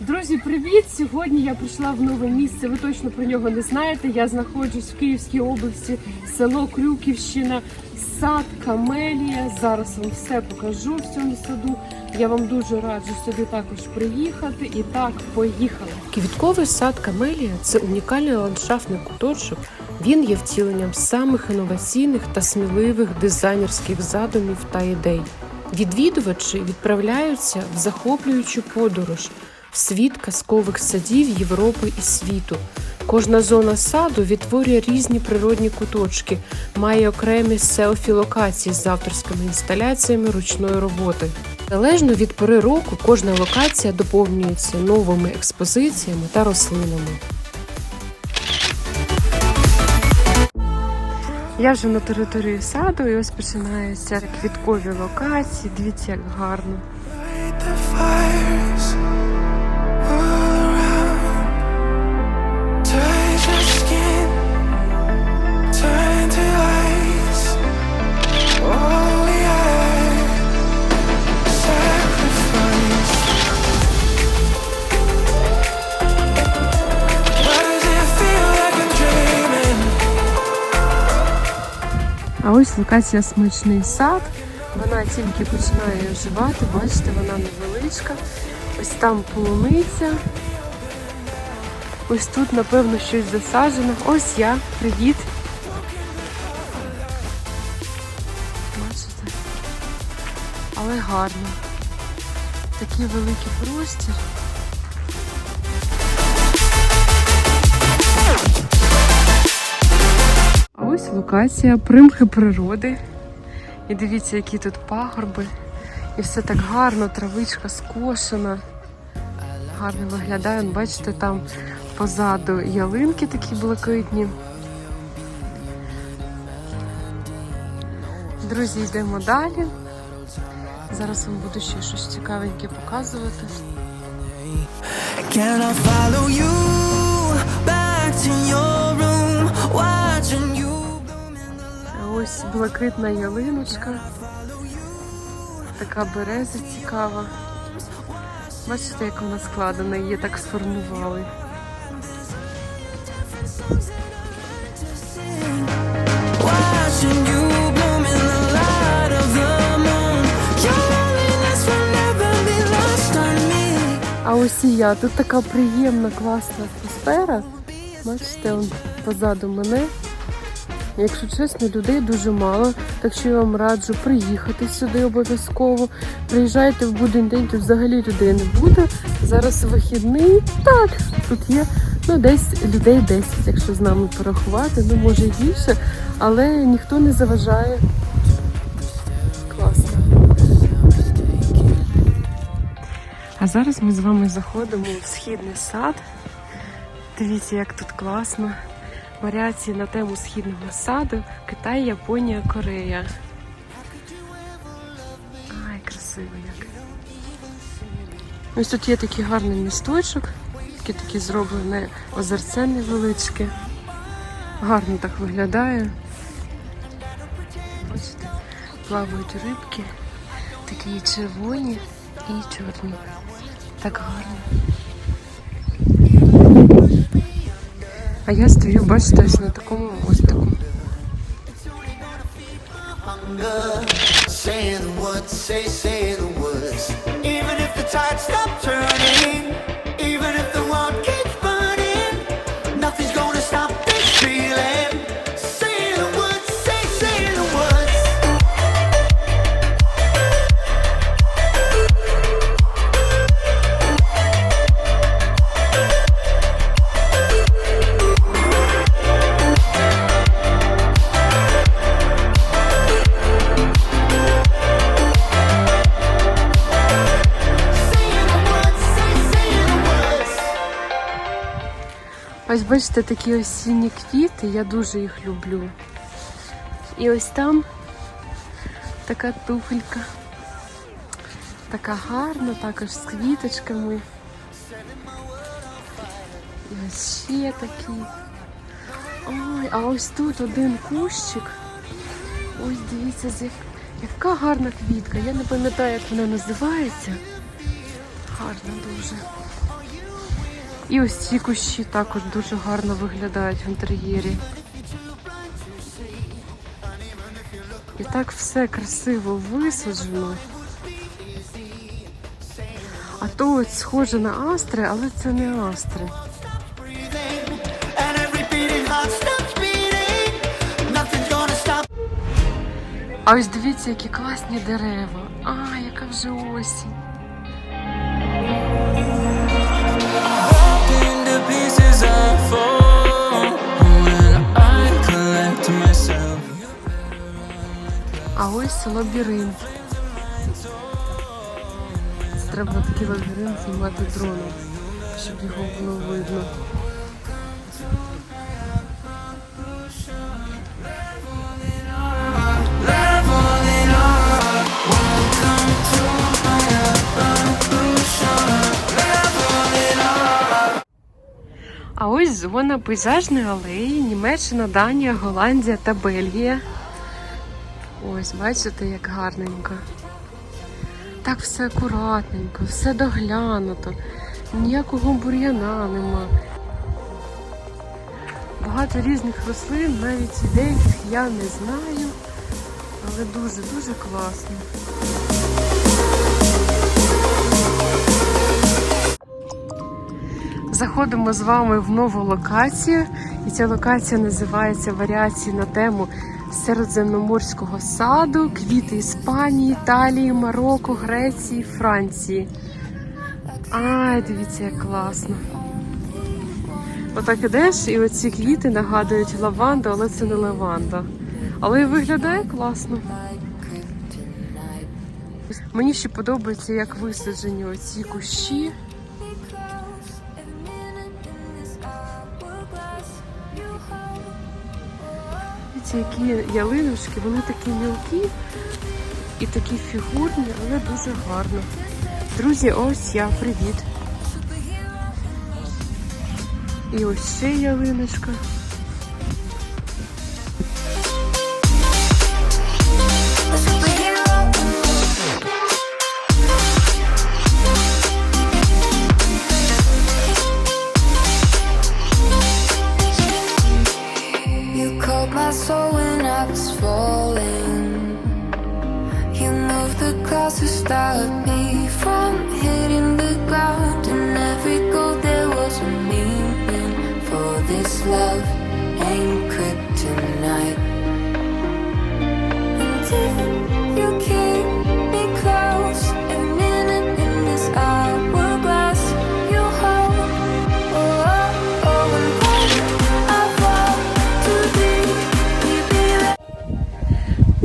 Друзі, привіт! Сьогодні я прийшла в нове місце. Ви точно про нього не знаєте. Я знаходжусь в Київській області, село Крюківщина, сад Камелія. Зараз вам все покажу в цьому саду. Я вам дуже раджу сюди також приїхати. І так, поїхали. Квітковий сад Камелія це унікальний ландшафтний куточок. Він є втіленням самих інноваційних та сміливих дизайнерських задумів та ідей. Відвідувачі відправляються в захоплюючу подорож світ казкових садів Європи і світу. Кожна зона саду відтворює різні природні куточки, має окремі селфі-локації з авторськими інсталяціями ручної роботи. Залежно від пори року, кожна локація доповнюється новими експозиціями та рослинами. Я вже на території саду і ось починаються квіткові локації. Дивіться, як гарно. А ось смачний сад. Вона тільки починає оживати. Бачите, вона невеличка. Ось там полуниця. Ось тут, напевно, щось засаджено. Ось я. Привіт. Бачите? Але гарно. Такий великий простір. Ось локація примхи природи. І дивіться, які тут пагорби. І все так гарно, травичка скошена. Гарно виглядає. Бачите, там позаду ялинки такі блакитні. Друзі, йдемо далі. Зараз вам буду ще щось цікавеньке показувати. Can I follow you back to your Ось блакитна ялиночка. Така береза цікава. Бачите, як вона складена, її так сформували. А ось і я. Тут така приємна, класна атмосфера. Бачите, он позаду мене. Якщо чесно, людей дуже мало, так що я вам раджу приїхати сюди обов'язково. Приїжджайте в будень день, тут взагалі людей не буде. Зараз вихідний. Так, тут є ну, десь людей 10, якщо з нами порахувати, ну може і більше, але ніхто не заважає. Класно. А зараз ми з вами заходимо в східний сад. Дивіться, як тут класно. Варіації на тему східного саду Китай, Японія, Корея. Ай, красиво як. Ось тут є такий гарний місточок, який такий зроблене озерце невеличке. Гарно так виглядає. Бачите, плавають рибки, такі червоні і чорні. Так гарно. А я на the world keeps burning, nothing's gonna stop Ось бачите, такі осінні квіти, я дуже їх люблю. І ось там така туфелька. Така гарна, також з квіточками. І ось ще такі. Ой, а ось тут один кущик. Ось дивіться, як- яка гарна квітка. Я не пам'ятаю, як вона називається. Гарно дуже. І ось ці кущі також дуже гарно виглядають в інтер'єрі. І так все красиво висаджено. А то от схоже на астри, але це не астри. А ось дивіться, які класні дерева. А, яка вже осінь. А ось лабіринт. Треба такий лабіринт знімати дроном, щоб його було видно. А ось зона пейзажної алеї, Німеччина, Данія, Голландія та Бельгія. Ось, бачите, як гарненько. Так все акуратненько, все доглянуто, ніякого бур'яна нема. Багато різних рослин, навіть деяких я не знаю, але дуже-дуже класно. Заходимо з вами в нову локацію, і ця локація називається Варіації на тему Середземноморського саду, квіти Іспанії, Італії, Марокко, Греції, Франції. Ай, дивіться, як класно. Отак ідеш, і оці квіти нагадують лаванду, але це не лаванда. Але виглядає класно. Мені ще подобається, як висаджені оці кущі. Ці які ялиночки, вони такі мілкі і такі фігурні, але дуже гарно. Друзі, ось я, привіт. І ось ще ялиночка.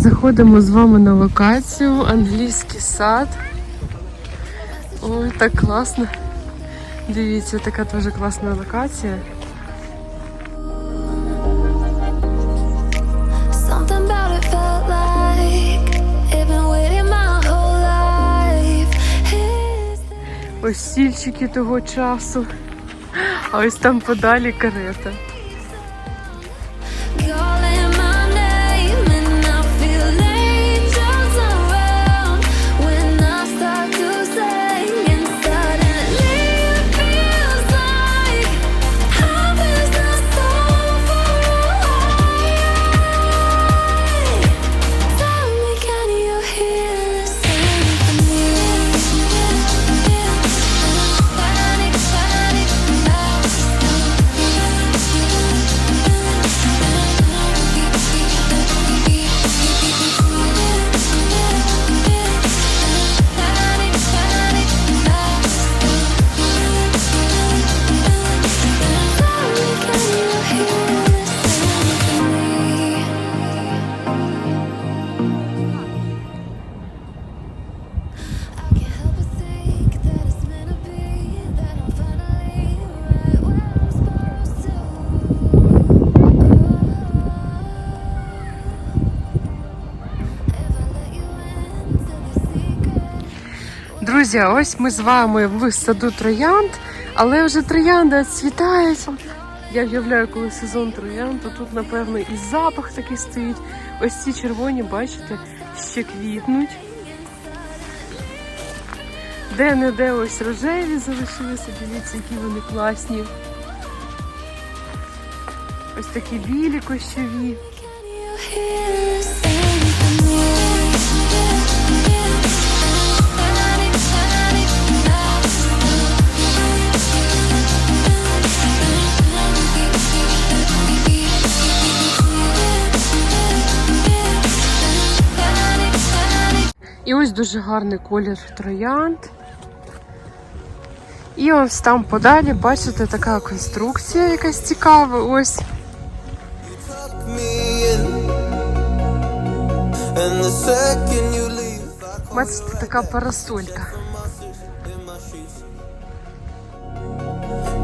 Заходимо з вами на локацію, англійський сад. Ой, так класно. Дивіться, така дуже класна локація. Ось стільчики того часу. А ось там подалі карета. Друзі, ось ми з вами в саду троянд, але вже троянди цвітають. Я уявляю, коли сезон троянд, то тут, напевно, і запах такий стоїть. Ось ці червоні, бачите, ще квітнуть. Де-не-де ось рожеві залишилися, дивіться, які вони класні. Ось такі білі кощові. І ось дуже гарний колір троянд. І ось там подалі, бачите, така конструкція якась цікава. Ось. Бачите, така парасолька.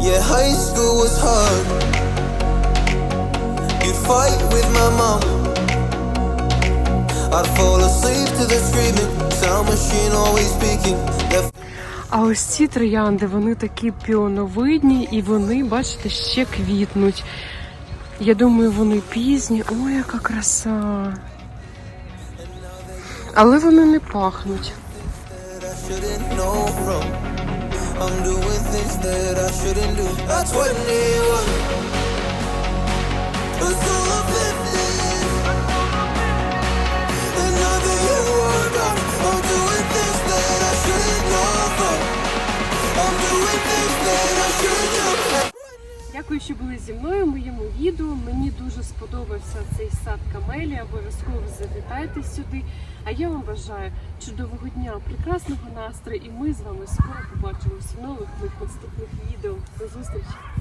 Yeah, high school was hard. You'd fight with my mom. А ось ці троянди, вони такі піоновидні і вони, бачите, ще квітнуть. Я думаю, вони пізні. Ой, яка краса. Але вони не пахнуть. Дякую, що були зі мною моєму відео. Мені дуже сподобався цей сад Камелі. Обов'язково завітайте сюди. А я вам бажаю чудового дня, прекрасного настрою, і ми з вами скоро побачимося в нових наступних відео. До зустрічі!